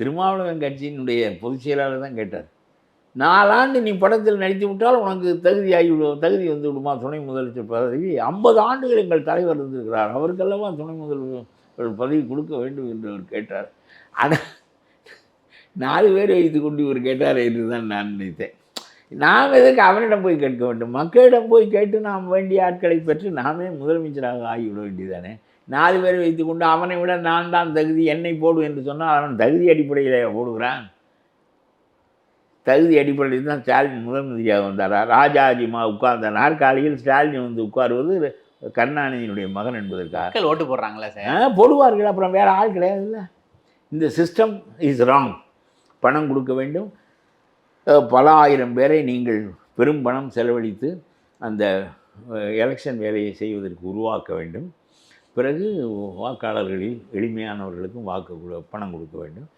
திருமாவளவன் கட்சியினுடைய பொதுச் செயலாளர் தான் கேட்டார். நாலாண்டு நீ படத்தில் நடித்து விட்டால் உனக்கு தகுதி ஆகிவிடும் தகுதி வந்து விடுமா? துணை முதலமைச்சர் பதவி. ஐம்பது ஆண்டுகள் எங்கள் தலைவர் இருந்திருக்கிறார். அவருக்கெல்லாமா துணை முதல்வர் பதவி கொடுக்க வேண்டும் என்று அவர் கேட்டார். ஆனால் நாலு பேர் வைத்து கொண்டு இவர் கேட்டார் என்று தான் நான் நினைத்தேன். நாம் எதற்கு அவனிடம் போய் கேட்க வேண்டும்? மக்களிடம் போய் கேட்டு நாம் வேண்டிய ஆட்களை பெற்று நாமே முதலமைச்சராக ஆகிவிட வேண்டியதானே? நாலு பேரை வைத்துக்கொண்டு அவனை விட நான் தான் தகுதி என்னை போடு என்று சொன்னால் அவன் தகுதி அடிப்படையில் போடுகிறான். தகுதி அடிப்படையில் தான் ஸ்டாலின் முதலமைச்சராக வந்தாரா. ராஜாஜிமா உட்கார்ந்த நாற்காலியில் ஸ்டாலின் வந்து உட்காருவது? கருணாநிதியினுடைய மகன் என்பதற்காக. ஓட்டு போடுறாங்களா சார். போடுவார்கள். அப்புறம் வேறு ஆள் கிடையாதுல்ல இந்த சிஸ்டம் இஸ் ராங் பணம் கொடுக்க வேண்டும். பல ஆயிரம் பேரை நீங்கள் பெரும் பணம் செலவழித்து அந்த எலெக்ஷன் வேலையை செய்வதற்கு உருவாக்க வேண்டும். பிறகு வாக்காளர்களில் எளிமையானவர்களுக்கும் வாக்கு பணம் கொடுக்க வேண்டும்.